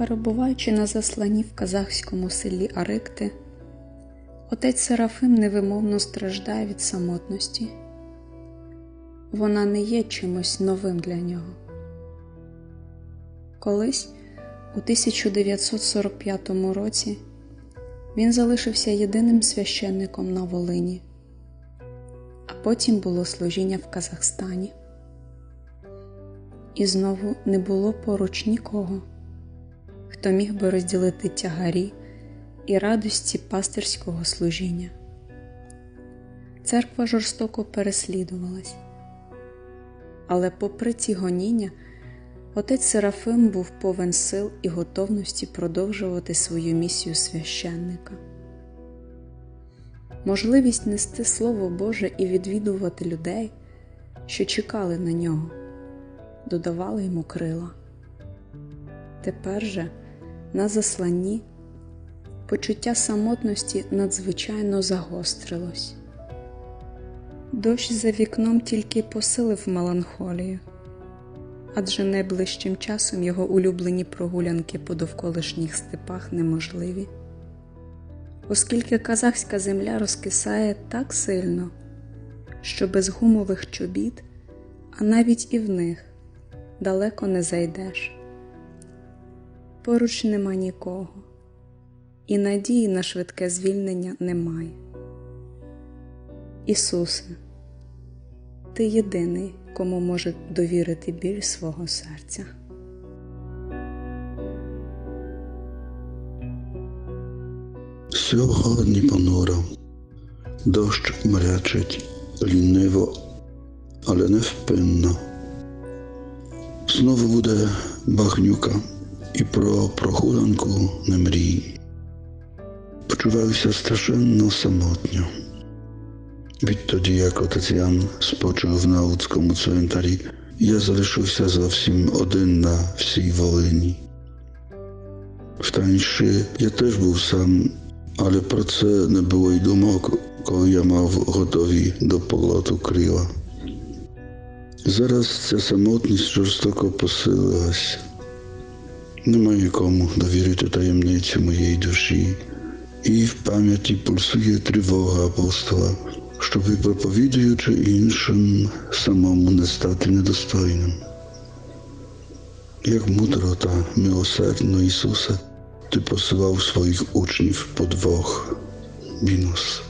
Перебуваючи на засланні в казахському селі Арикти, отець Серафим невимовно страждає від самотності. Вона не є чимось новим для нього. Колись, у 1945 році, він залишився єдиним священником на Волині, а потім було служіння в Казахстані. І знову не було поруч нікого, хто міг би розділити тягарі і радості пастирського служіння. Церква жорстоко переслідувалась, але, попри ці гоніння, отець Серафим був повен сил і готовності продовжувати свою місію священника. Можливість нести Слово Боже і відвідувати людей, що чекали на нього, додавали йому крила. Тепер же на засланні почуття самотності надзвичайно загострилось. Дощ за вікном тільки посилив меланхолію, адже найближчим часом його улюблені прогулянки по довколишніх степах неможливі, оскільки казахська земля розкисає так сильно, що без гумових чобіт, а навіть і в них далеко не зайдеш. Поруч нема нікого, і надії на швидке звільнення немає. Ісусе, Ти єдиний, кому може довірити біль свого серця. Сьогодні понуро, дощ мрячить ліниво, але невпинно. Знову буде багнюка, і про прогулянку не мрій. Почуваюся страшенно самотньо. Відтоді, як отець Ян спочив на Луцькому цвинтарі, я залишився зовсім один на всій Волині. В Таньші я теж був сам, але про це не було й думок, коли я мав готові до польоту крила. Зараз ця самотність жорстоко посилилась. Немає кому довірити таємницю моєї душі, і в пам'яті пульсує тривога апостола, щоби проповідуючи іншим, самому не стати недостойним. Як мудро та милосердно Ісусе, Ти посилав своїх учнів по двох. Мінус.